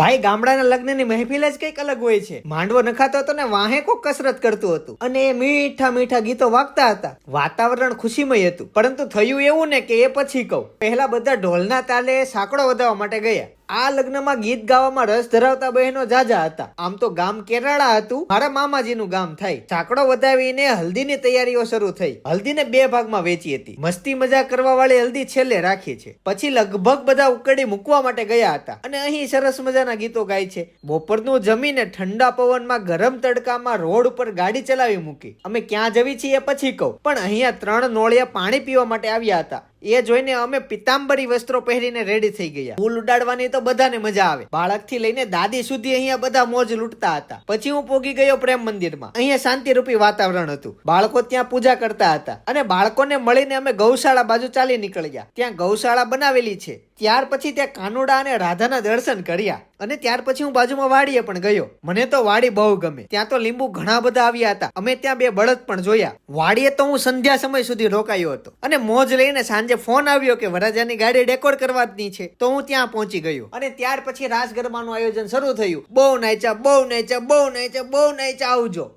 ભાઈ, ગામડાના લગ્નની મહેફિલ જ કંઈક અલગ હોય છે. માંડવો નખાતો હતો ને વાહે કોક કસરત કરતું હતું. અને એ મીઠા મીઠા ગીતો વાગતા હતા. વાતાવરણ ખુશીમય હતું. પરંતુ થયું એવું ને કે એ પછી કહું. પહેલા બધા ઢોલના તાલે સાંકડો વધાવવા માટે ગયા. આ લગ્નમાં ગીત ગાવામાં રસ ધરાવતા બહેનો જાજા હતા. આમ તો ગામ કેરાળા હતું. મારા મામાજીનું ગામ થાય. ઝાકડો વધાવીને હલ્દીની તૈયારીઓ શરૂ થઈ. હલ્દીને બે ભાગમાં વેચી હતી. મસ્તી મજા કરવા વાળી હલ્દી છેલ્લે રાખી છે. પછી લગભગ બધા ઉકળી મૂકવા માટે ગયા હતા. અને અહીં સરસ મજાના ગીતો ગાય છે. બપોરનું જમીને ઠંડા પવનમાં ગરમ તડકામાં રોડ ઉપર ગાડી ચલાવી મૂકી. અમે ક્યાં જવી છીએ પછી કહું. પણ અહીંયા ત્રણ નોળિયા પાણી પીવા માટે આવ્યા હતા. એ જોઈને અમે પિતાંબરી વસ્ત્રો પહેરીને રેડી થઈ ગયા. ફૂલ ઉડાડવાની તો બધાને મજા આવે. બાળકથી લઈને દાદી સુધી અહીંયા બધા મોજ લૂંટતા હતા. પછી હું પોગી ગયો પ્રેમ મંદિરમાં. અહીંયા શાંતિરૂપી વાતાવરણ હતું. બાળકો ત્યાં પૂજા કરતા હતા. અને બાળકોને મળીને અમે ગૌશાળા બાજુ ચાલી નીકળ્યા. ત્યાં ગૌશાળા બનાવેલી છે. ત્યાર પછી ત્યાં કાનુડા અને રાધાના દર્શન કર્યા. અને ત્યાર પછી હું બાજુમાં વાડીએ પણ ગયો. મને તો વાડી બહુ ગમે. ત્યાં તો લીંબુ ઘણા બધા આવ્યા હતા. અમે ત્યાં બે બળદ પણ જોયા. વાડીએ તો હું સંધ્યા સમય સુધી રોકાયો હતો. અને મોજ લઈને સાંજે ફોન આવ્યો કે વરાજાની ગાડી ડેકોર કરવાની છે, તો હું ત્યાં પહોંચી ગયો. અને ત્યાર પછી રાસ ગરબાનું આયોજન શરૂ થયું. બહુ નાચ્યા બહુ નાચ્યા બહુ નાચ્યા બહુ નાચ્યા, આવજો.